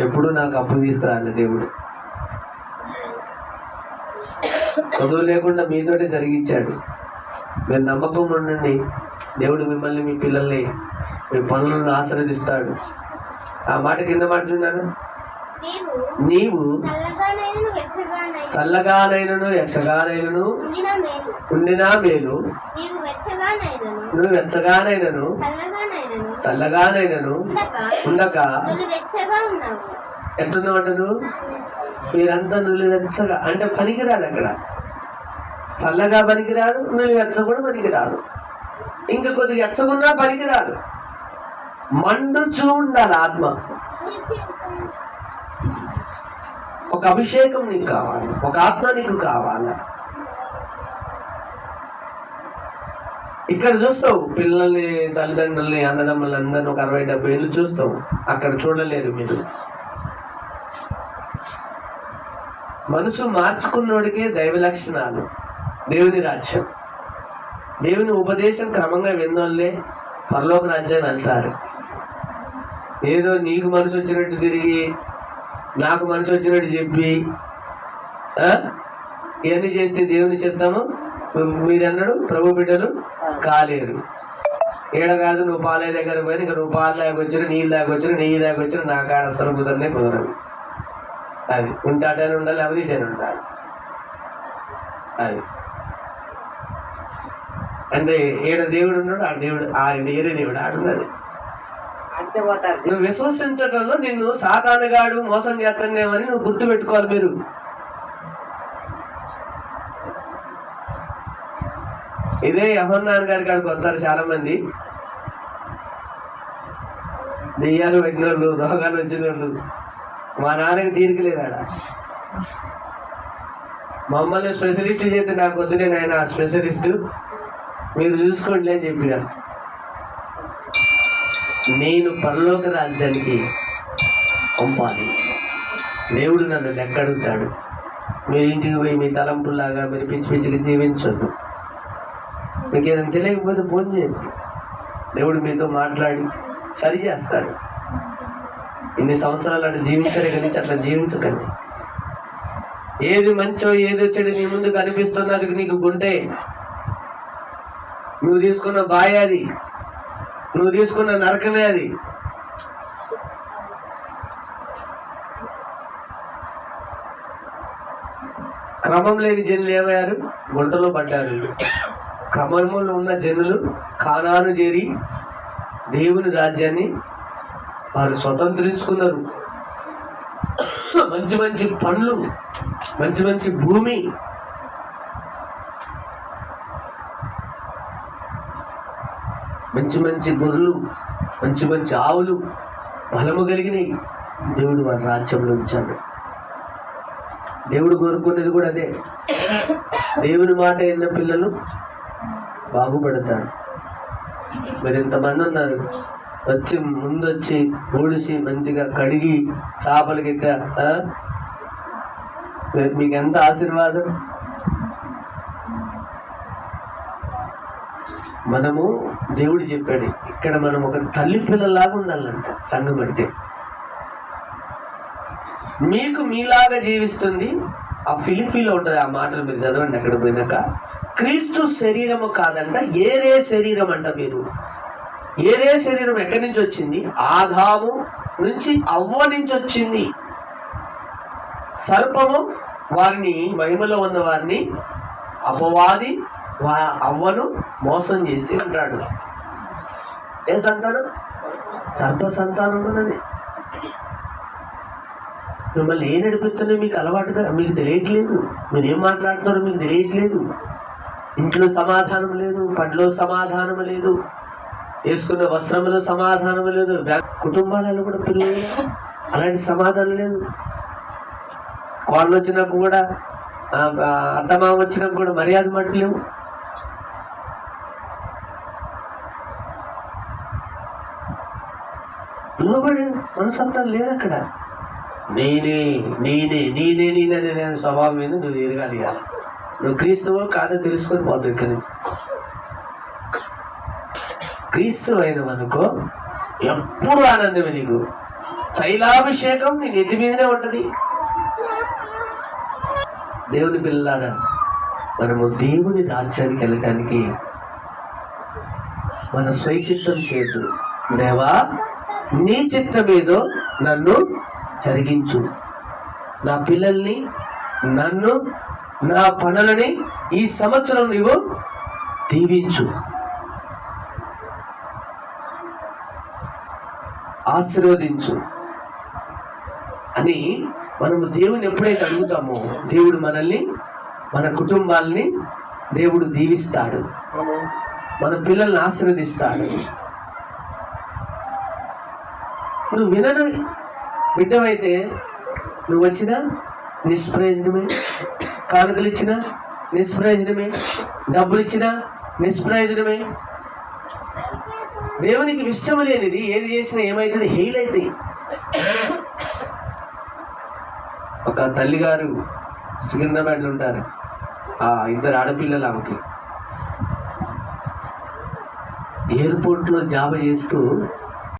ఎప్పుడు నాకు అప్పు తీసుకురాలి దేవుడు. చదువు లేకుండా మీతోటే జరిగించాడు. మీరు నమ్మకం ఉండండి. దేవుడు మిమ్మల్ని మీ పిల్లల్ని మీ పనులను ఆశీర్వదిస్తాడు. ఆ మాట కింద మాట చూడాను నీవు నీవు చల్లగానైనను ఎచ్చగానైనను ఉండిన మేలు. నువ్వు వెచ్చగానైనను. చల్లగానైనను. ఉండక. నువ్వు మీరంతా నువ్వు వెచ్చగా. అంటే పనికిరాదు అక్కడ. చల్లగా పనికిరాదు నువ్వు వెచ్చ కూడా పనికిరాదు. ఇంకా కొద్దిగా ఎచ్చగున్నా పనికిరాదు. మండుచూ ఉండాలి ఆత్మ. ఒక అభిషేకం నీకు కావాలి ఒక ఆత్మ నీకు కావాలా. ఇక్కడ చూస్తావు పిల్లల్ని తల్లిదండ్రుల్ని అన్నదమ్ములు అందరిని ఒక అరవై డెబ్బై ఏళ్ళు చూస్తావు. అక్కడ చూడలేరు మీరు. మనసు మార్చుకున్నోడికే దైవ లక్షణాలు దేవుని రాజ్యం. దేవుని ఉపదేశం క్రమంగా విన్నోళ్ళే పరలోక రాజ్యాన్ని వెళ్తారు. ఏదో నీకు మనసు వచ్చినట్టు తిరిగి నాకు మనసు వచ్చినట్టు చెప్పి ఇవన్నీ చేస్తే దేవుని చెప్తాము. మీరన్నాడు ప్రభు బిడ్డలు కాలేరు. ఏడ కాదు నువ్వు పాలయ్య దగ్గర పోయి ఇంకా నువ్వు పాలు లేకొచ్చిన నీళ్ళు లేకొచ్చిన నెయ్యి లేకొచ్చిన నా కాడ అసలు కుదరనే కుదరదు. అది ఉంటాటని ఉండాలి అవినీతి ఉండాలి. అది. అంటే ఏడ దేవుడు ఉన్నాడు ఆ దేవుడు ఆ ఏరే దేవుడు ఆడున్నది. అంటే పోతారు నువ్వు విశ్వసించడంలో నిన్ను సాతానగాడు మోసం చేస్తానేమని నువ్వు గుర్తుపెట్టుకోవాలి మీరు. ఇదే యహోన్నాన్ గారి కాడికి వస్తారు చాలా మంది దెయ్యాలు పెట్టినోళ్ళు రోగాలు వచ్చినోళ్ళు. మా నాన్నకి తీరికలేదు ఆడ మమ్మల్ని స్పెషలిస్ట్ చేస్తే నాకు వద్దు నేను ఆయన స్పెషలిస్ట్. మీరు చూసుకోండి అని చెప్పిన. నేను పరలోక రాజ్యానికి పంపాలి. దేవుడు నన్ను లెక్క అడుగుతాడు మీరు ఇంటికి పోయి మీ తలంపులాగా మీరు పిచ్చి పిచ్చికి జీవించొద్దు. మీకు ఏదైనా తెలియకపోతే ఫోన్ చేయండి. దేవుడు మీతో మాట్లాడి సరి చేస్తాడు. ఇన్ని సంవత్సరాలు అటు జీవించడే కానీ అట్లా జీవించకండి. ఏది మంచో ఏది వచ్చాడు నీ ముందు కనిపిస్తున్నది నీకు గుంటే. నువ్వు తీసుకున్న బాయ్ అది. నువ్వు తీసుకున్న నరకమే అది. క్రమం లేని జనులు ఏమయ్యారు? గుంటలో పడ్డారు. క్రమంలో ఉన్న జనులు కానాను చేరి దేవుని రాజ్యాన్ని వారు స్వతంత్రించుకున్నారు. మంచి మంచి పండ్లు మంచి మంచి భూమి మంచి మంచి గొర్రెలు మంచి మంచి ఆవులు బలము కలిగినవి దేవుడు వారి రాజ్యంలో ఉంచాడు. దేవుడు కోరుకునేది కూడా అదే. దేవుని మాట అయిన పిల్లలు బాగుపడతారు. మరి ఎంతమంది ఉన్నారు? వచ్చి ముందు వచ్చి ఊడిసి మంచిగా కడిగి చేపలు గిట్ట మీకు ఎంత ఆశీర్వాదం? మనము దేవుడు చెప్పాడు ఇక్కడ మనం ఒక తల్లి పిల్లలాగా ఉండాలంట సంఘం అంటే. మీకు మీలాగా జీవిస్తుంది ఆ ఫిలిఫీలో ఉంటుంది ఆ మాటలు మీరు చదవండి అక్కడ పోయినాక. క్రీస్తు శరీరము కాదంట ఏరే శరీరం అంట మీరు. ఏరే శరీరం ఎక్కడి నుంచి వచ్చింది? ఆదాము నుంచి అవ్వ నుంచి వచ్చింది. సర్పము వారిని మహిమలో ఉన్న వారిని అపవాది వా అవ్వను మోసం చేసి అంటాడు. ఏ సంతానం? సర్ప సంతానం ఉన్నది. మిమ్మల్ని ఏ నడిపిస్తుందో మీకు అలవాటుగా మీకు తెలియట్లేదు. మీరు ఏం మాట్లాడుతారో మీకు తెలియట్లేదు. ఇంట్లో సమాధానం లేదు పనిలో సమాధానం లేదు వేసుకున్న వస్త్రంలో సమాధానం లేదు కుటుంబాలలో కూడా పిల్లలు అలాంటి సమాధానం లేదు. కోళ్ళు వచ్చినప్పుడు కూడా అత్తమామ వచ్చినప్పుడు కూడా మర్యాద మట్టలేవు లోబడి మనసంతం లేదు అక్కడ. నేనే నేనే నేనే నేనే స్వభావం మీద నువ్వు ఎరగాలి నువ్వు క్రీస్తువో కాదో తెలుసుకొని పోతావు ఇక్కడి నుంచి. క్రీస్తు అయినవనుకో ఎప్పుడు ఆనందమే నీకు. తైలాభిషేకం నీ నెత్తి మీదనే ఉంటుంది. దేవుని పిల్లలారా మనము దేవుని రాజ్యానికి వెళ్ళటానికి మన స్వైచిత్తం చేయదు దేవా నీ చిత్తమేదో నన్ను జరిగించు. నా పిల్లల్ని నన్ను నా పనులని ఈ సంవత్సరం నీవు దీవించు. ఆశీర్వదించు. అని మనము దేవుని ఎప్పుడైతే అడుగుతామో దేవుడు మనల్ని మన కుటుంబాల్ని దేవుడు దీవిస్తాడు. మన పిల్లల్ని ఆశీర్వదిస్తాడు. నువ్వు వినను బిడ్డవైతే నువ్వు వచ్చినా నిష్ప్రయోజనమే కానుకలు ఇచ్చినా నిష్ప్రయోజనమే డబ్బులు ఇచ్చినా నిష్ప్రయోజనమే. దేవునికి ఇష్టం లేనిది ఏది చేసినా ఏమవుతుంది హెయిల్ అవుతాయి. ఒక తల్లిగారు సికింద్రాబాద్లో ఉంటారు. ఆ ఇద్దరు ఆడపిల్లలు ఆమెకి. ఎయిర్పోర్ట్లో జాబ్ చేస్తూ